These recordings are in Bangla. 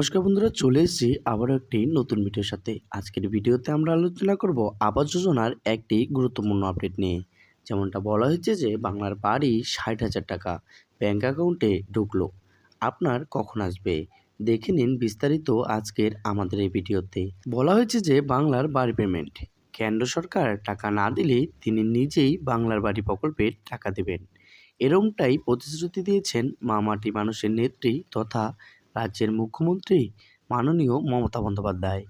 নমস্কার বন্ধুরা, চলে এসেছি আবারও একটি নতুন ভিডিওর সাথে। আজকের ভিডিওতে আমরা আলোচনা করব আবাস যোজনার একটি গুরুত্বপূর্ণ আপডেট নিয়ে। যেমনটা বলা হয়েছে যে, বাংলার বাড়ি ষাট হাজার টাকা ব্যাঙ্ক অ্যাকাউন্টে ঢুকলো। আপনার কখন আসবে? দেখে নিন বিস্তারিত আজকের আমাদের এই ভিডিওতে। বলা হয়েছে যে, বাংলার বাড়ি পেমেন্ট কেন্দ্র সরকার টাকা না দিলে তিনি নিজেই বাংলার বাড়ি প্রকল্পে টাকা দেবেন। এরমটাই প্রতিশ্রুতি দিয়েছেন মামাটি মানুষের নেত্রী তথা রাজ্যের মুখ্যমন্ত্রী মাননীয় মমতা বন্দ্যোপাধ্যায়।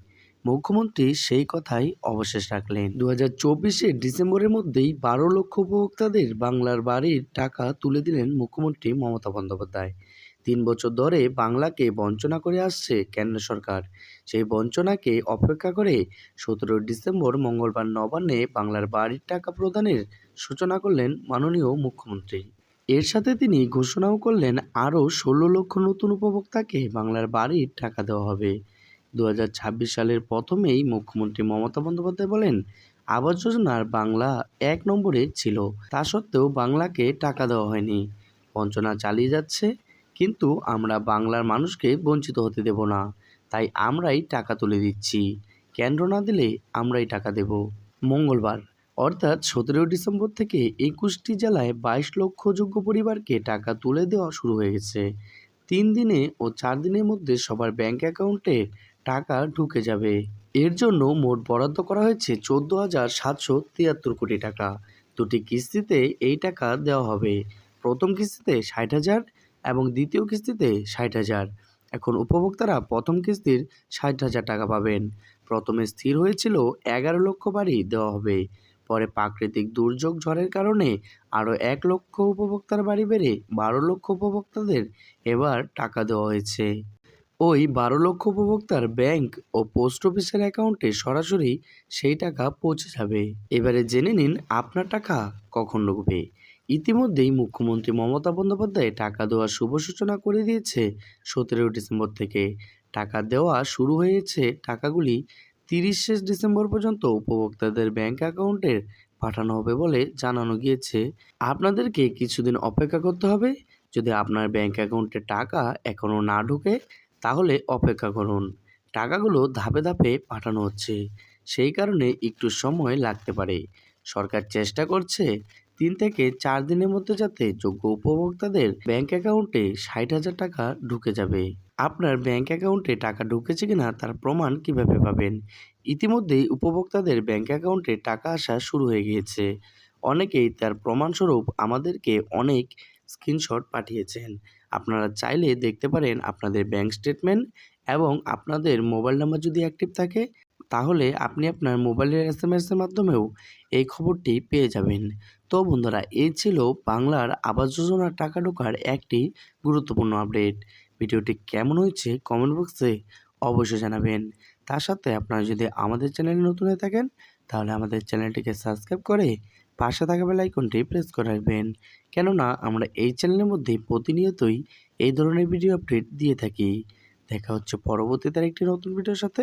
মুখ্যমন্ত্রী সেই কথাই অবশেষ রাখলেন। দু হাজার চব্বিশের ডিসেম্বরের মধ্যেই বারো লক্ষ উপভোক্তাদের বাংলার বাড়ির টাকা তুলে দিলেন মুখ্যমন্ত্রী মমতা বন্দ্যোপাধ্যায়। তিন বছর ধরে বাংলাকে বঞ্চনা করে আসছে কেন্দ্র সরকার। সেই বঞ্চনাকে অপেক্ষা করে সতেরো ডিসেম্বর মঙ্গলবার নবান্নে বাংলার বাড়ির টাকা প্রদানের সূচনা করলেন মাননীয় মুখ্যমন্ত্রী। এর সাথে তিনি ঘোষণাও করলেন আরও ষোলো লক্ষ নতুন উপভোক্তাকে বাংলার বাড়ির টাকা দেওয়া হবে। দু হাজার ছাব্বিশ সালের প্রথমেই মুখ্যমন্ত্রী মমতা বন্দ্যোপাধ্যায় বলেন, আবাস যোজনার বাংলা এক নম্বরে ছিল, তা সত্ত্বেও বাংলাকে টাকা দেওয়া হয়নি। বঞ্চনা চালিয়ে যাচ্ছে, কিন্তু আমরা বাংলার মানুষকে বঞ্চিত হতে দেব না, তাই আমরাই টাকা তুলে দিচ্ছি। কেন্দ্র না দিলে আমরাই টাকা দেব। মঙ্গলবার অর্থাৎ সতেরো ডিসেম্বর থেকে একুশটি জেলায় বাইশ লক্ষ যোগ্য পরিবারকে টাকা তুলে দেওয়া শুরু হয়ে গেছে। তিন দিনে ও চার দিনের মধ্যে সবার ব্যাংক অ্যাকাউন্টে টাকা ঢুকে যাবে। এর জন্য মোট বরাদ্দ করা হয়েছে চোদ্দ হাজার সাতশো তিয়াত্তর কোটি টাকা। দুটি কিস্তিতে এই টাকা দেওয়া হবে। প্রথম কিস্তিতে ষাট হাজার এবং দ্বিতীয় কিস্তিতে ষাট হাজার। এখন উপভোক্তারা প্রথম কিস্তির ষাট হাজার টাকা পাবেন। প্রথমে স্থির হয়েছিল এগারো লক্ষ বাড়ি দেওয়া হবে। পরে প্রাকৃতিক দুর্যোগ ঝড়ের কারণে আরও এক লক্ষ উপভোক্তার বাড়ি বেড়ে বারো লক্ষ উপভোক্তাদের এবার টাকা দেওয়া হয়েছে। ওই বারো লক্ষ উপভোক্তার ব্যাংক ও পোস্ট অফিসের অ্যাকাউন্টে সরাসরি সেই টাকা পৌঁছে যাবে। এবারে জেনে নিন আপনার টাকা কখন ঢুকবে ইতিমধ্যেই মুখ্যমন্ত্রী মমতা বন্দ্যোপাধ্যায় টাকা দেওয়ার শুভ সূচনা করে দিয়েছে সতেরোই ডিসেম্বর থেকে। টাকা দেওয়া শুরু হয়েছে টাকাগুলি তিরিশ ডিসেম্বর পর্যন্ত উপভোক্তাদের ব্যাংক অ্যাকাউন্টে পাঠানো হবে বলে জানানো গিয়েছে। আপনাদেরকে কিছুদিন অপেক্ষা করতে হবে। যদি আপনার ব্যাংক অ্যাকাউন্টে টাকা এখনও না ঢুকে, তাহলে অপেক্ষা করুন। টাকাগুলো ধাপে ধাপে পাঠানো হচ্ছে। সেই কারণে একটু সময় লাগতে পারে। সরকার চেষ্টা করছে তিন থেকে চার দিনের মধ্যে যাতে যোগ্য উপভোক্তাদের ব্যাংক অ্যাকাউন্টে ষাট হাজার টাকা ঢুকে যাবে। আপনার ব্যাংক অ্যাকাউন্টে টাকা ঢুকেছে কিনা তার প্রমাণ কীভাবে পাবেন? ইতিমধ্যেই উপভোক্তাদের ব্যাংক অ্যাকাউন্টে টাকা আসা শুরু হয়ে গিয়েছে। অনেকেই তার প্রমাণস্বরূপ আমাদেরকে অনেক স্ক্রিনশট পাঠিয়েছেন। আপনারা চাইলে দেখতে পারেন আপনাদের ব্যাংক স্টেটমেন্ট এবং আপনাদের মোবাইল নাম্বার যদি অ্যাক্টিভ থাকে। তাহলে আপনি আপনার মোবাইলের এস এম এসের মাধ্যমেও এই খবরটি পেয়ে যাবেন। তো বন্ধুরা এই ছিল বাংলার আবাস যোজনার টাকা ঢোকার একটি গুরুত্বপূর্ণ আপডেট। ভিডিওটি কেমন হয়েছে কমেন্ট বক্সে অবশ্যই জানাবেন। তার সাথে আপনারা যদি আমাদের চ্যানেলে নতুন হয়ে থাকেন, তাহলে আমাদের চ্যানেলটিকে সাবস্ক্রাইব করে পাশে থাকা বেল আইকনটি প্রেস করে রাখবেন। কেননা, আমরা এই চ্যানেলের মধ্যে প্রতিনিয়তই এই ধরনের ভিডিও আপডেট দিয়ে থাকি। দেখা হচ্ছে পরবর্তীতে একটি নতুন ভিডিওর সাথে।